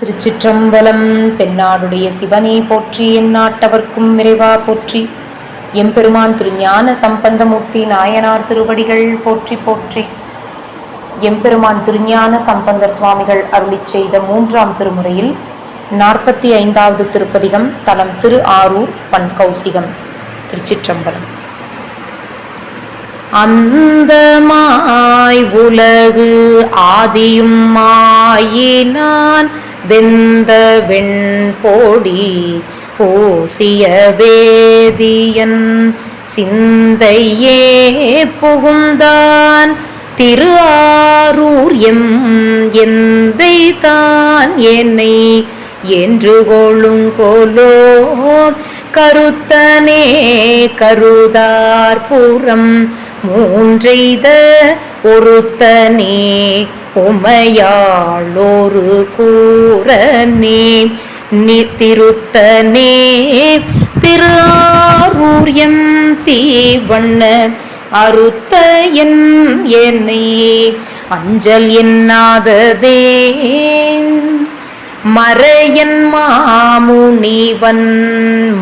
திருச்சிற்றம்பலம் தென்னாடுடைய சிவனே போற்றி எந்நாட்டவர்க்கும் விரைவா போற்றி. எம்பெருமான் திருஞான சம்பந்தமூர்த்தி நாயனார் திருவடிகள் போற்றி போற்றி. எம்பெருமான் திருஞான சம்பந்தர் சுவாமிகள் அருளிச் செய்த மூன்றாம் திருமுறையில் நாற்பத்தி ஐந்தாவது திருப்பதிகம் தலம் திரு ஆரூர் பண் கௌசிகம் திருச்சிற்றம்பலம். அந்தமாய் உலகு ஆதியும் மாயினான் வெந்த வெண்போடி பூசிய வேதியன் சிந்தையே புகுந்தான். திரு ஆரூர் எம் எந்தை தான் என்னை என்று கொள்ளுங்கோலோ கருத்தனே கருதார் புறம் மூன்றெய்த ஒருத்தனே உமையாளோரு கூறனே நித்திருத்தனே திரு ஆரூரியம் தீவண்ண அறுத்த என் என்னை அஞ்சல் என்னாததே மறையன் மாமுனிவன்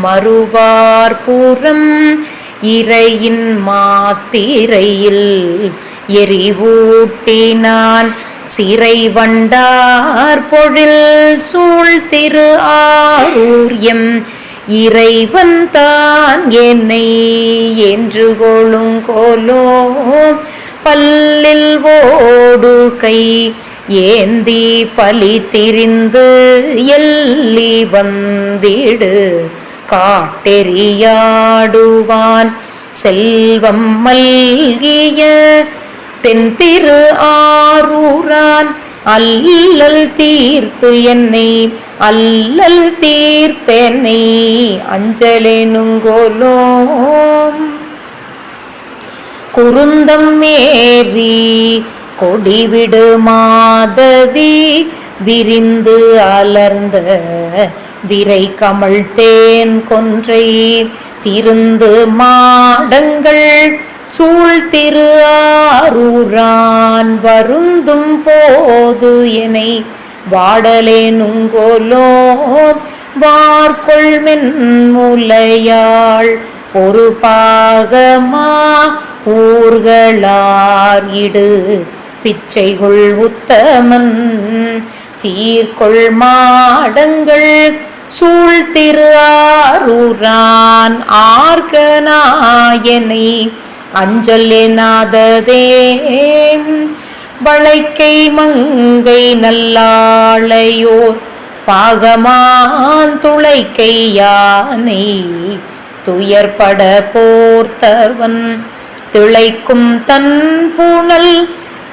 மறுவார் மறுவார்புறம் இறையின் மாத்திரையில் எரிவூட்டினான். சிறை வண்டார் பொழில் சூழ் திரு ஆரூரியம் இறைவன் தான் என்னை என்று கொழுங்கோலோ பல்லில் ஓடு கை ஏந்தி பலி திரிந்து எல்லி வந்திடு. காட்டெறியாடுவான். செல்வம் மல்கிய தென் திரு ஆரூரான். அல்லல் தீர்த்து என்னை அல்லல் தீர்த்தென்னை அஞ்சலேனுங்கோலோ குருந்தம் மேரி கொடிவிடு மாதவி விரிந்து அலர்ந்த விரை கமல் தேன் கொன்றை திருந்து மாடங்கள் சூழ் திரு ஆரூரான் வருந்தும் போது எனை வாடலேனுங்கோலோ வார்கொள்மென் மென்முலையாள் ஒரு பாகமா ஊர்களார் இடு. பிச்சைகுள் உத்தமன். சீர்கொள் மாடங்கள் சூழ் திரு ஆரூரான் ஆர்கனாயனை அஞ்சல் எனாததே வளைக்கை மங்கை நல்லாளையோர் பாகமான் துளைக்கை யானை. துயர்பட போர்த்தவன் திளைக்கும் தன் பூனல்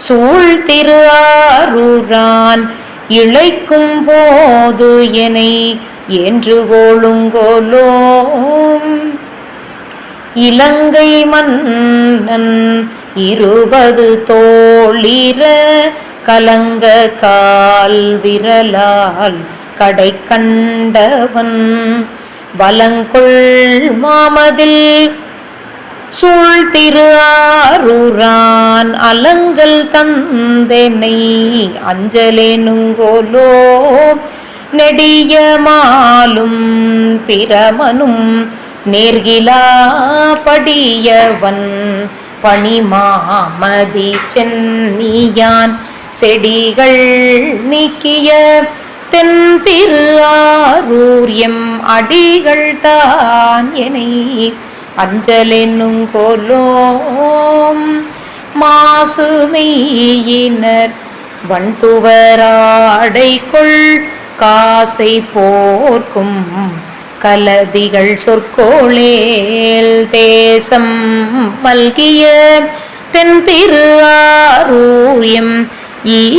சூழ் திரு ஆரூரான் இழைக்கும் போது எனை என்று ஓழுங்கோலோ இலங்கை மன்னன் இருபது தோளிர கலங்க கால் விரலால் கடை கண்டவன். வலங்கொள் மாமதில் சூழ் திரு ஆரூரான் அலங்கல் தந்தெனை அஞ்சலேனுங்கோலோ. நெடிய மாலும் பிரமனும் நேர்கிலா படியவன் பணிமாமதி சென்னியான். செடிகள் நீக்கிய தென் திரு ஆரூரியம் அடிகள் தான் என அஞ்சலென்னும் கொலோம் கோலோம் மாசுமெய்யினர் வண்துவராடைக்குள் காசை போர்க்கும் கலதிகள் சொற்கோளேல் தேசம் மல்கிய தென் திரு ஆரூரியம்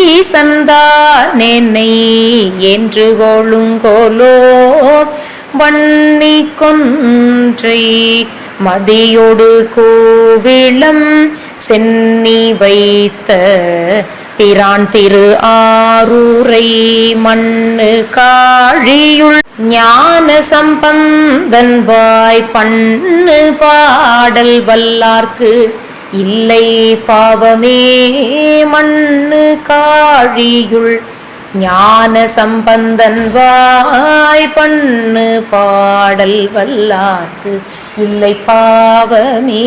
ஈசந்தானென்னை என்று கொள்ளுங்கோலோ. வன்னி கொன்றை மதியொடு கோவிளம் சென்னி வைத்த பிரான் திரு ஆரூரை மண்ணு காழியுள் ஞான சம்பந்தன் வாய் பண்ணு பாடல் வல்லார்க்கு இல்லை பாவமே மண்ணு காழியுள் ஞான சம்பந்தன் வாய் பண்ணு பாடல் வல்லார்க்கு இல்லை பாவமே.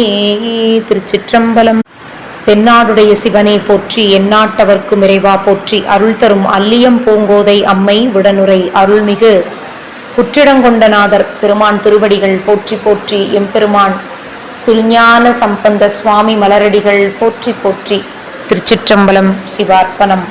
திருச்சிற்றம்பலம். தென்னாடுடைய சிவனை போற்றி எந்நாட்டவர்க்கு இறைவா போற்றி அருள் தரும் அல்லியம் பூங்கோதை அம்மை உடனுரை அருள்மிகு. புற்றிடங்கொண்டநாதர் பெருமான் திருவடிகள் போற்றி போற்றி எம்பெருமான் திருஞான சம்பந்த சுவாமி மலரடிகள் போற்றி போற்றி. திருச்சிற்றம்பலம் சிவார்ப்பணம்.